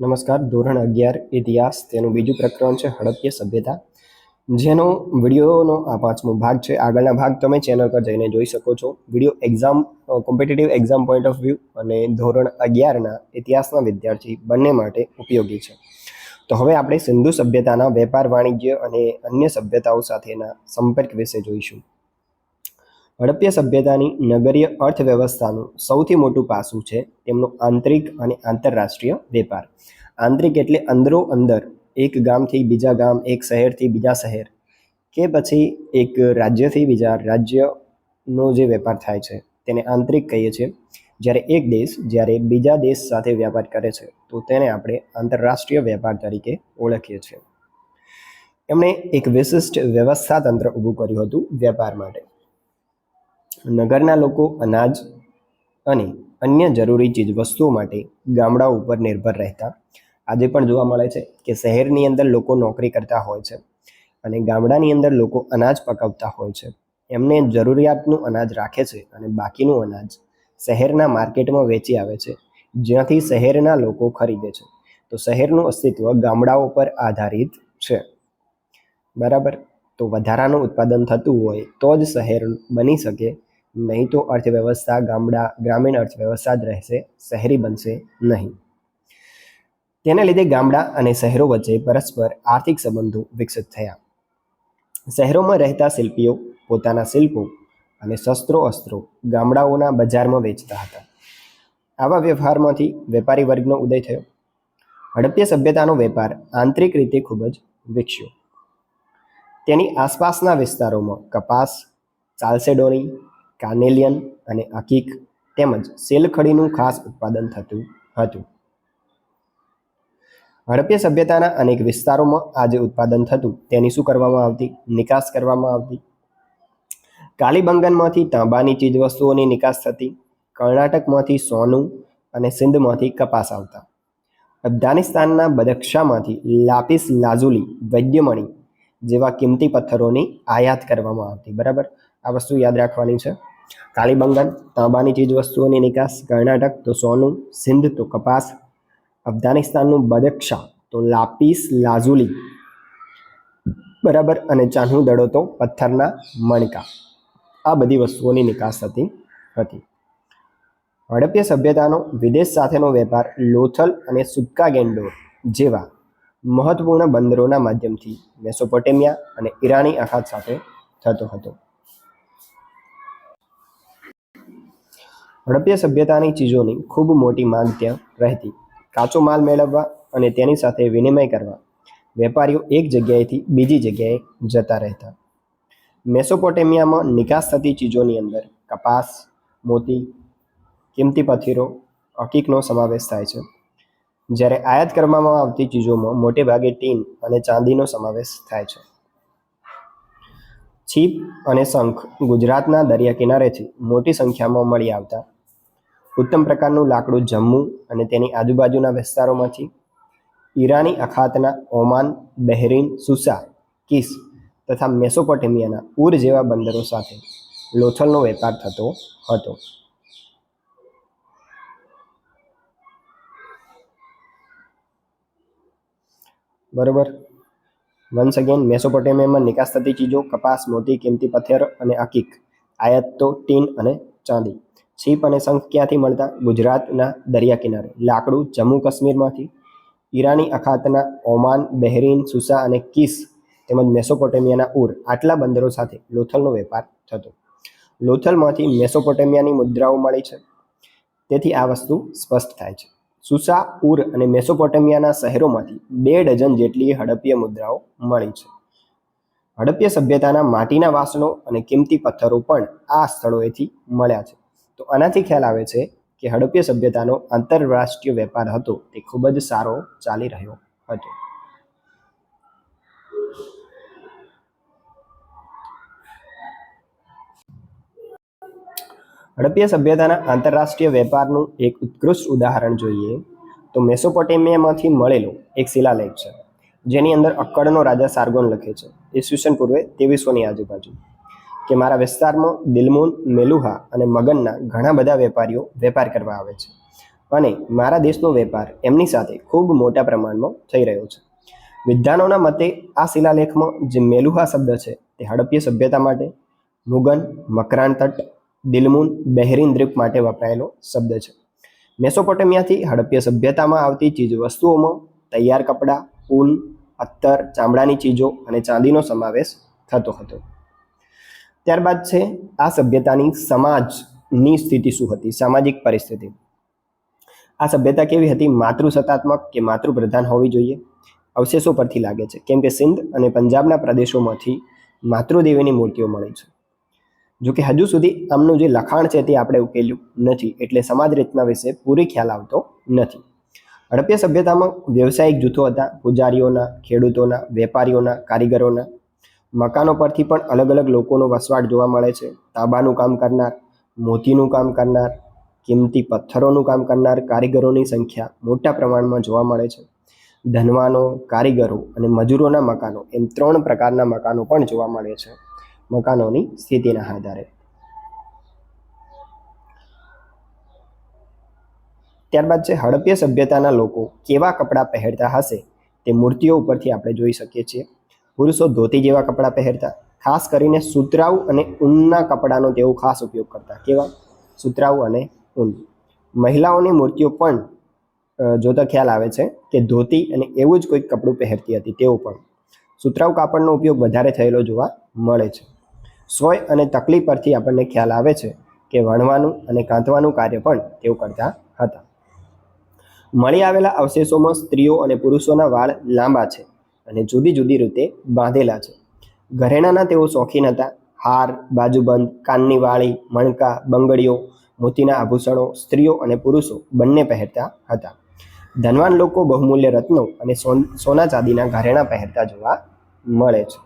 નમસ્કાર, ધોરણ અગિયાર, ઇતિહાસ, તેનું બીજું પ્રકરણ છે હડપ્ય સભ્યતા. જેનો વિડીયોનો આ પાંચમો ભાગ છે. આગળના ભાગ તમે ચેનલ પર જઈને જોઈ શકો છો. Video exam competitive exam point of view અને ધોરણ અગિયારના ઇતિહાસના વિદ્યાર્થી બંને માટે ઉપયોગી છે. તો હવે આપણે સિંધુ સભ્યતાના વેપાર, વાણિજ્ય અને અન્ય સભ્યતાઓ સાથેના સંપર્ક વિશે જોઈશું. હડપ્ય સભ્યતાની નગરીય અર્થવ્યવસ્થાનું સૌથી મોટું પાસું છે તેમનો આંતરિક અને આંતરરાષ્ટ્રીય વેપાર. આંતરિક એટલે અંદરો અંદર, એક ગામથી બીજા ગામ, એક શહેરથી બીજા શહેર, કે પછી એક રાજ્યથી બીજા રાજ્યનો જે વેપાર થાય છે, તેને આંતરિક કહીએ છીએ. જ્યારે એક દેશ જ્યારે બીજા દેશ સાથે વ્યાપાર કરે છે, તો તેને આપણે આંતરરાષ્ટ્રીય વેપાર તરીકે ઓળખીએ છીએ. એમણે એક વિશિષ્ટ વ્યવસ્થા તંત્ર ઊભું કર્યું હતું વેપાર માટે. નગરના લોકો અનાજ અને અન્ય જરૂરી ચીજ વસ્તુઓ માટે ગામડાઓ ઉપર નિર્ભર રહેતા. આજે પણ જોવા મળે છે કે શહેરની અંદર લોકો નોકરી કરતા હોય છે અને ગામડાની અંદર લોકો અનાજ પકવતા હોય છે. એમને જરૂરિયાતનું અનાજ રાખે છે અને બાકીનું અનાજ શહેરના માર્કેટમાં વેચી આવે છે, જ્યાંથી શહેરના લોકો ખરીદે છે. તો શહેરનું અસ્તિત્વ ગામડાઓ પર આધારિત છે. બરાબર? તો વધારાનું ઉત્પાદન થતું હોય તો જ શહેર બની શકે નહીં તો અર્થવ્યવસ્થા ગામડા, ગ્રામીણ અર્થવ્યવસ્થા જ રહેશે, શહેરી બનશે નહીં. તેના લીધે ગામડા અને શહેરો વચ્ચે પરસ્પર આર્થિક સંબંધો વિકસિત થયા. શહેરોમાં રહેતા શિલ્પીઓ પોતાના શિલ્પો અને શસ્ત્રો, અસ્ત્રો ગામડાઓના બજારમાં વેચતા હતા. આવા વ્યવહારમાંથી વેપારી વર્ગનો ઉદય થયો. હડપ્ય સભ્યતાનો વેપાર આંતરિક રીતે ખૂબ જ વિકસ્યો. તેની આસપાસના વિસ્તારોમાં કપાસ ચાલસેડોની કાર્નેલિયન અને અકીક તેમજ સેલખડીનું ખાસ ઉત્પાદન થતું હતું. હડપ્ય સભ્યતાના અનેક વિસ્તારોમાં આ જે ઉત્પાદન થતું. તેની શું કરવામાં આવતી? નિકાસ કરવામાં આવતી. કાલીબંગનમાંથી તાંબાની ચીજવસ્તુઓની નિકાસ થતી. કર્ણાટકમાંથી સોનું અને સિંધમાંથી કપાસ આવતા. અફઘાનિસ્તાનના બદક્ષામાંથી લાપિસ લાઝુલી, વૈદ્યમણી જેવા કિંમતી પથ્થરોની આયાત કરવામાં આવતી. બરાબર? આ વસ્તુ યાદ રાખવાની છે. કાલીબંગન તાંબાની ચીજવસ્તુઓની નિકાસ, કર્ણાટક, તો સોનું, સિંધ, તો કપાસ, અફઘાનિસ્તાનનું બદક્ષા તો લાપીસ, લાઝુલી. બરાબર, અને ચાહનું દડો તો પથ્થરના મણકા. આ બધી વસ્તુઓની નિકાસ થતી હતી. હડપ્ય સભ્યતાનો વિદેશ સાથેનો વેપાર, લોથલ અને સુક્કા ગેન્ડોર જેવા મહત્વપૂર્ણ બંદરોના માધ્યમથી મેસોપોટેમિયા અને ઈરાની અખાત સાથે થતો હતો. હડપ્ય સભ્યતાની ચીજોની ખૂબ મોટી માંગ ત્યાં રહેતી. કાચો માલ મેળવવા અને તેની સાથે વિનિમય કરવા. વેપારીઓ એક જગ્યાએથી બીજી જગ્યાએ જતા રહેતા. મેસોપોટેમિયામાં નિકાસ થતી ચીજોની અંદર કપાસ, મોતી, કિંમતી પથ્થરો, હકીકનો સમાવેશ થાય છે. જ્યારે આયાત કરવામાં આવતી ચીજોમાં મોટે ભાગે ટીન અને ચાંદીનો સમાવેશ થાય છે. છીપ અને શંખ ગુજરાતના દરિયા કિનારેથી મોટી સંખ્યામાં મળી આવતા ઉત્તમ પ્રકારનું લાકડું જમ્મુ અને તેની આજુબાજુના વિસ્તારોમાંથી ઈરાની અખાતના ઓમાન, બહેરીન, સુસા, કિસ તથા મેસોપોટેમિયાના ઉર જેવા બંદરો સાથે લોથલનો વેપાર થતો હતો. બરોબર. વન્સ અગેન મેસોપોટેમિયામાં નિકાસ થતી ચીજો, કપાસ, મોતી, કિંમતી પથ્થર અને અકીક આયાત તો ટીન અને ચાંદી. છીપ અને શંખ ક્યાંથી મળતા? ગુજરાતના દરિયા કિનારે. લાકડું જમ્મુ કાશ્મીરમાંથી, ઈરાની અખાતના ઓમાન, બહેરીન, સુસા અને કિસ તેમજ મેસોપોટેમિયાના ઉર આટલા બંદરો સાથે લોથલનો વેપાર થતો. લોથલમાંથી મેસોપોટેમિયાની મુદ્રાઓ મળી છે. તેથી આ વસ્તુ સ્પષ્ટ થાય છે. સુસા ઉર અને મેસોપોટેમિયાના શહેરોમાંથી બે ડઝન જેટલી હડપ્ય મુદ્રાઓ મળી છે. હડપ્ય સભ્યતાના માટીના વાસણો અને કિંમતી પથ્થરો પણ આ સ્થળોએથી મળ્યા છે. તો આનાથી ખ્યાલ આવે છે કે હડપ્ય સભ્યતાનો આંતરરાષ્ટ્રીય વેપાર હતો તે ખૂબ જ સારો ચાલી રહ્યો હતો. હડપ્ય સભ્યતાના આંતરરાષ્ટ્રીય વેપારનું એક ઉત્કૃષ્ટ ઉદાહરણ જોઈએ તો મેસોપોટેમિયામાંથી મળેલો એક શિલાલેખ છે, જેની અંદર અક્કડનો રાજા સાર્ગોન લખે છે. ઈસવીસન પૂર્વે ત્રેવીસોની આજુબાજુ. કે મારા વિસ્તારમાં દિલમુન, મેલુહા અને મગનના ઘણા બધા વેપારીઓ વેપાર કરવા આવે છે. અને મારા દેશનો વેપાર એમની સાથે ખૂબ મોટા પ્રમાણમાં થઈ રહ્યો છે. વિદ્વાનોના મતે આ શિલાલેખમાં જે મેલુહા શબ્દ છે તે હડપ્ય સભ્યતા માટે, મુગન, મકરાણ તટ, દિલમુન, બહેરીન દ્વીપ માટે વપરાયેલો શબ્દ છે. મેસોપોટેમિયાથી હડપ્ય સભ્યતામાં આવતી ચીજ વસ્તુઓમાં તૈયાર કપડાં, ઊન અત્તર ચામડાની ચીજો અને ચાંદીનો સમાવેશ થતો હતો. ત્યારબાદ છે આ સભ્યતાની સમાજની સ્થિતિ શું હતી? સામાજિક પરિસ્થિતિ. આ સભ્યતા કેવી હતી? માતૃસત્તાત્મક કે માતૃપ્રધાન હોવી જોઈએ? અવશેષો પરથી લાગે છે. કેમ કે સિંધ અને પંજાબના પ્રદેશોમાંથી માતૃદેવીની મૂર્તિઓ મળી છે. જોકે હજુ સુધી આમનું જે લખાણ છે તે આપણે ઉકેલ્યું નથી. એટલે સમાજ રચના વિશે પૂરી ખ્યાલ આવતો નથી. હડપ્ય સભ્યતામાં વ્યવસાયિક જૂથો હતા. પૂજારીઓના, ખેડૂતોના, વેપારીઓના, કારીગરોના મકાનો પરથી પણ અલગ અલગ લોકોનો વસવાટ જોવા મળે છે. તાંબાનું કામ કરનાર, મોતીનું કામ કરનાર, કિંમતી પથ્થરોનું કામ કરનાર કારીગરોની સંખ્યા મોટા પ્રમાણમાં જોવા મળે છે. ધનવાનો, કારીગરો અને મજૂરોના મકાનો એમ ત્રણ પ્રકારના મકાનો પણ જોવા મળે છે મકાનોની સ્થિતિના આધારે. ત્યારબાદ છે હડપ્ય સભ્યતાના લોકો કેવા કપડાં પહેરતા હશે તે મૂર્તિઓ ઉપરથી આપણે જોઈ શકીએ છીએ. પુરુષો ધોતી જેવા કપડાં પહેરતા, ખાસ કરીને સુતરાઉ અને ઊનના કપડાનો તેઓ ખાસ ઉપયોગ કરતા. કેવા? સુતરાઉ અને ઊન. મહિલાઓની મૂર્તિઓ પણ જોતા ખ્યાલ આવે છે કે ધોતી અને એવું જ કોઈક કપડું પહેરતી હતી તેઓ પણ. સુતરાઉ કાપડનો ઉપયોગ વધારે થયેલો જોવા મળે છે. સોય અને તકલી પરથી આપણને ખ્યાલ આવે છે કે વણવાનું અને કાંતવાનું કાર્ય પણ તેઓ કરતા હતા. મળી આવેલા અવશેષોમાં સ્ત્રીઓ અને પુરુષોના વાળ લાંબા છે. અને જુદી જુદી રીતે બાંધેલા છે. ઘરેણાના તેઓ શોખીન હતા. હાર, બાજુબંધ, કાનની વાળી, મણકા, બંગડીઓ, મોતીના આભૂષણો, સ્ત્રીઓ અને પુરુષો બંને પહેરતા હતા. ધનવાન લોકો બહુમૂલ્ય રત્નો અને સોન ચાંદીના ઘરેણાં પહેરતા જોવા મળે છે.